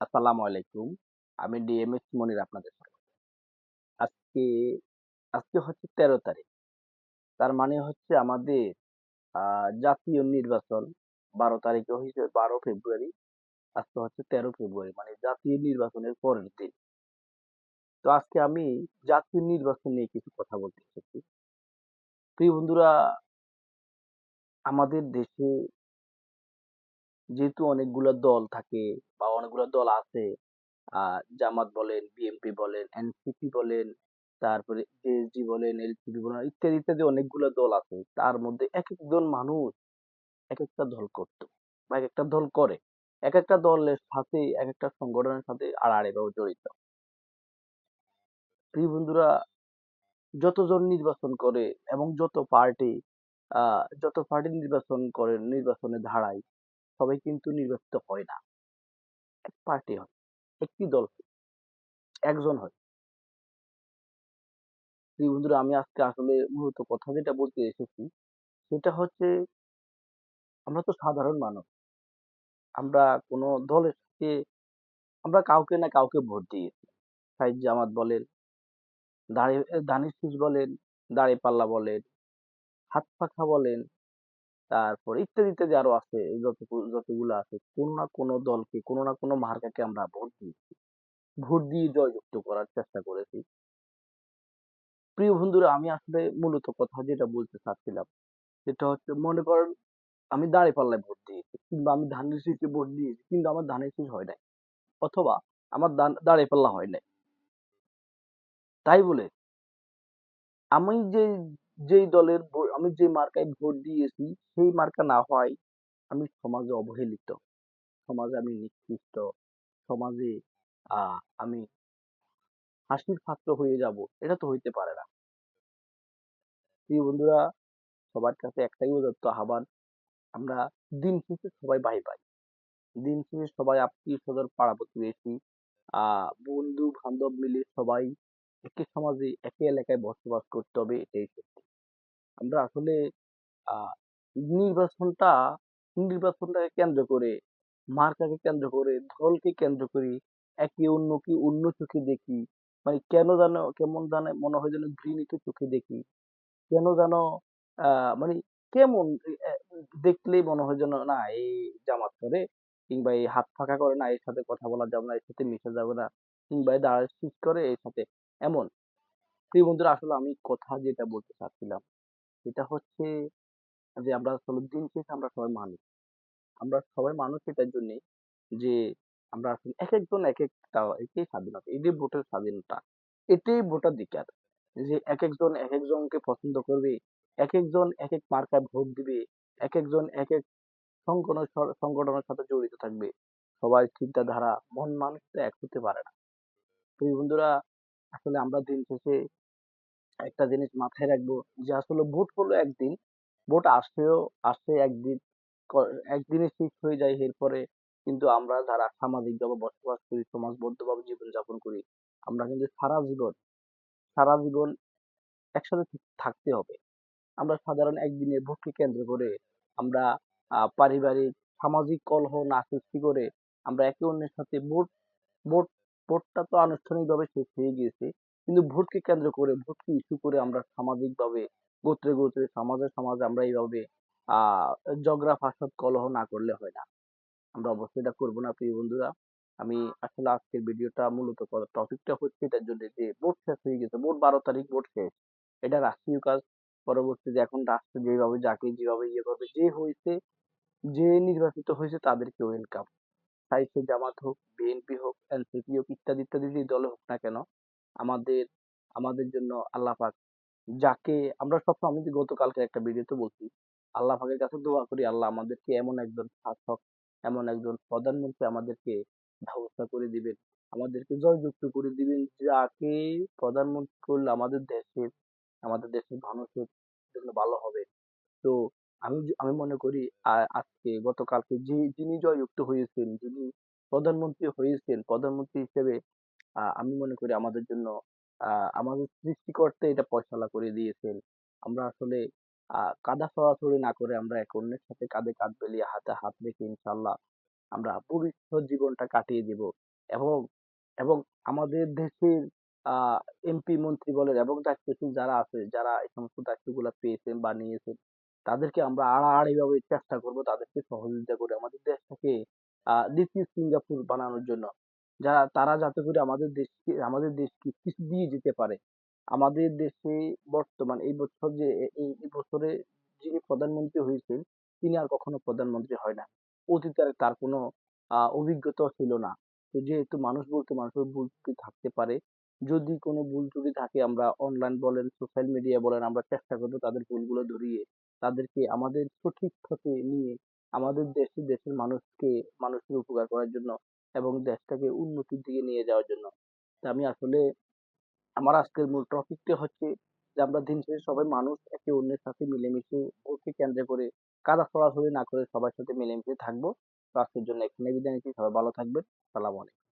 আসসালামু আলাইকুম। আমি ডিএমএস মনির আপনাদের। আজকে আজকে হচ্ছে ১৩ তারিখ। তার মানে হচ্ছে আমাদের জাতীয় নির্বাচন ১২ তারিখে হইছে ১২ ফেব্রুয়ারি। আজকে হচ্ছে ১৩ ফেব্রুয়ারি মানে জাতীয় নির্বাচনের পরের দিন। তো আজকে আমি জাতীয় নির্বাচন নিয়ে কিছু কথা বলতে এসেছি। প্রিয় বন্ধুরা, আমাদের দেশে যেহেতু অনেকগুলা দল থাকে বা অনেকগুলা দল আছে আ জামাত বলেন, বিএনপি বলেন, এনসিপি বলেন, তারপরে জেএসডি বলেন, এলসিপি বলেন ইত্যাদি, ইত্যাদি অনেকগুলা দল আছে। তার মধ্যে একেকজন মানুষ একেকটা দল করত বা একেকটা দল করে। একেকটা দলের সাথে এক একটা সংগঠনের সাথে আড়াআড়িভাবে জড়িত। প্রিয় বন্ধুরা যতজন নির্বাচন করে এবং যত পার্টি আ যত পার্টি নির্বাচন করে নির্বাচনে দাঁড়ায় সবাই কিন্তু নির্বাচিত হয় না। এক পার্টি হয়। একটি দল একজন হয়। প্রিয় বন্ধুরা আমি আজকে আসলে মূলত কথা যেটা বলতে এসেছি সেটা হচ্ছে আমরা তো সাধারণ মানুষ। আমরা কোন দলের সাথে আমরা কাউকে না কাউকে ভোট দিয়েছি। সাইদ জামাত বলেন, দাঁড়ি ধানের বলেন, দাঁড়িপাল্লা বলেন, হাত পাখা বলেন, তারপর ইত্যাদি, ইত্যাদি আরও আছে যতগু যতগুলো আছে কোন না কোন দলকে কোন না কোন মার্কাকে আমরা ভোট দিয়েছি। ভোট দিয়ে জয়যুক্ত করার চেষ্টা করেছি। প্রিয় বন্ধুরা আমি আসলে মূলত কথা যেটা বলতে চাচ্ছিলাম সেটা হচ্ছে মনে করেন আমি দাঁড়িপাল্লায় ভোট দিয়েছি কিংবা আমি ধানের শীষে ভোট দিয়েছি কিন্তু আমার ধানের শীষ হয় নাই। অথবা আমার দাঁড়িপাল্লা হয় নাই। তাই বলে আমি যে যেই দলের আমি যে মার্কায় ভোট দিয়েছি সেই মার্কা না হওয়ায় আমি সমাজে অবহেলিত। সমাজে আমি নিকৃষ্ট। সমাজে আমি হাসির পাত্র হয়ে যাব এটা তো হইতে পারে না। প্রিয় বন্ধুরা সবার কাছে একটাই উদাত্ত আহ্বান আমরা দিন শেষে সবাই ভাই ভাই। দিন শেষে সবাই আত্মীয়-স্বজন, পাড়া-প্রতিবেশী আহ বন্ধু-বান্ধব মিলে সবাই একই সমাজে একই এলাকায় বসবাস করতে হবে এটাই সত্যি। আমরা আসলে নির্বাচনটা নির্বাচনটাকে কেন্দ্র করে মার্কাকে কেন্দ্র করে দলকে কেন্দ্র করে একে অন্যকে অন্য চোখে দেখি। মানে কেন যেন কেমন জানি মনে হয় যেন ঘৃণিত চোখে দেখি। কেন যেন আ মানে কেমন দেখলেই মনে হয় যেন না এই জামাত করে কিংবা এই হাত ফাঁকা করে না এর সাথে কথা বলা যাবে না, এর সাথে মিশা যাবে না কিংবা দাঁড়ায় করে এর সাথে এমন। প্রিয় বন্ধুরা আসলে আমি কথা যেটা বলতে চাচ্ছিলাম সেটা হচ্ছে যে আমরা আসলে দিন শেষে আমরা সবাই মানুষ। আমরা সবাই মানুষ এটার জন্যে যে আমরা আসলে একেকজন একেকটা এটাই স্বাধীনতা। এই যে ভোটের স্বাধীনতা এটাই ভোটাধিকার। যে একেকজন একেকজনকে পছন্দ করবে, একেকজন একেক মার্কায় ভোট দিবে, একেকজন একেক সংগঠন সংগঠনের সাথে জড়িত থাকবে। সবার চিন্তাধারা, মন মানসিকতা এক হতে পারে না। প্রিয় বন্ধুরা আসলে আমরা দিন শেষে একটা জিনিস মাথায় রাখব যে আসলে ভোট হলো একদিন, ভোট আসেও আসে একদিন একদিনে শেষ হয়ে যায় এরপরে কিন্তু আমরা যারা সামাজিকভাবে বসবাস করি, সমাজবদ্ধভাবে জীবনযাপন করি আমরা কিন্তু সারা জীবন, সারা জীবন একসাথে থাকতে হবে। আমরা সাধারণ একদিনের ভোটকে কেন্দ্র করে আমরা পারিবারিক, সামাজিক কলহ না সৃষ্টি করে আমরা একে অন্যের সাথে ভোট ভোট ভোটটা তো আনুষ্ঠানিকভাবে শেষ হয়ে গিয়েছে। কিন্তু ভোটকে কেন্দ্র করে ভোটকে ইস্যু করে আমরা সামাজিকভাবে গোত্রে, গোত্রে সমাজে, সমাজে আমরা এইভাবে আ ঝগড়া ফাসাদ কলহ না করলে হয় না। আমরা অবশ্যই এটা করব না প্রিয় বন্ধুরা। আমি আসলে আজকের ভিডিওটা মূলত ক টপিকটা হচ্ছে এটার জন্য যে ভোট শেষ হয়ে গেছে। ভোট ১২ তারিখ ভোট শেষ। এটা রাষ্ট্রীয় কাজ। পরবর্তীতে এখন রাষ্ট্র যেভাবে যাকে যেভাবে ইয়ে করবে যে হয়েছে যে নির্বাচিত হয়েছে তাদেরকে ওয়েলকাম। চাই সে জামাত হোক, বিএনপি হোক, এনসিপি হোক ইত্যাদি, ইত্যাদি যে দলে হোক না কেন আমাদের আমাদের জন্য আল্লাহ পাক যাকে আমরা সবসময় আমি গতকালকে একটা ভিডিওতে বলছি আল্লাহ পাকের কাছে দোয়া করি আল্লাহ আমাদেরকে এমন একজন শাসক, এমন একজন প্রধানমন্ত্রী আমাদেরকে ব্যবস্থা করে দিবেন। আমাদেরকে জয়যুক্ত করে দিবেন যাকে প্রধানমন্ত্রী করলে আমাদের দেশের আমাদের দেশের মানুষের জন্য ভালো হবে। তো আমি আমি মনে করি আজকে গতকালকে যে যিনি জয়যুক্ত হয়েছেন, যিনি প্রধানমন্ত্রী হয়েছেন, প্রধানমন্ত্রী হিসেবে আ আমি মনে করি আমাদের জন্য, আ আমাদের সৃষ্টিকর্তা এটা ফয়সালা করে দিয়েছেন। আমরা আসলে, আ কাদা ছড়াছড়ি না করে আমরা একে অন্যের সাথে কাঁধে কাঁধ মিলিয়ে হাতে হাত রেখে ইনশাআল্লাহ আমরা ভবিষ্যৎ জীবনটা কাটিয়ে দিব। এবং এবং আমাদের দেশের আহ এমপি, মন্ত্রী বলেন এবং দায়িত্বশীল যারা আছে, যারা এই সমস্ত দায়িত্বগুলো পেয়েছেন বা নিয়েছেন তাদেরকে আমরা আড়াআড়ি ভাবে চেষ্টা করব তাদেরকে সহযোগিতা করে আমাদের দেশটাকে আহ দ্বিতীয় সিঙ্গাপুর বানানোর জন্য যারা, তারা যাতে করে আমাদের দেশকে আমাদের দেশকে কিছু দিয়ে যেতে পারে। আমাদের দেশে বর্তমান এই বছর যে, এই বছরে যিনি প্রধানমন্ত্রী হয়েছেন, তিনি আর কখনো প্রধানমন্ত্রী হয় না। অতীতে তার কোনো আহ অভিজ্ঞতাও ছিল না। তো যেহেতু মানুষ বলতে, মানুষের ভুল ত্রুটি থাকতে পারে, যদি কোনো ভুল ত্রুটি থাকে, আমরা অনলাইন বলেন সোশ্যাল মিডিয়া বলেন, আমরা চেষ্টা করব তাদের ভুলগুলো ধরিয়ে, তাদেরকে আমাদের সঠিক পথে নিয়ে, আমাদের দেশে, দেশের মানুষকে, মানুষের উপকার করার জন্য এবং দেশটাকে উন্নতির দিকে নিয়ে যাওয়ার জন্য। তা আমি আসলে, আমার আজকের মূল টপিকটা হচ্ছে যে আমরা দিন শেষে সবাই মানুষ একে অন্যের সাথে মিলেমিশে ওকে কেন্দ্র করে কাদা ছড়াছড়ি না করে সবার সাথে মিলেমিশে থাকব। তো আজকের জন্য এখানে বিদায় নিচ্ছি। সবাই ভালো থাকবেন। সালাম আলাইকুম।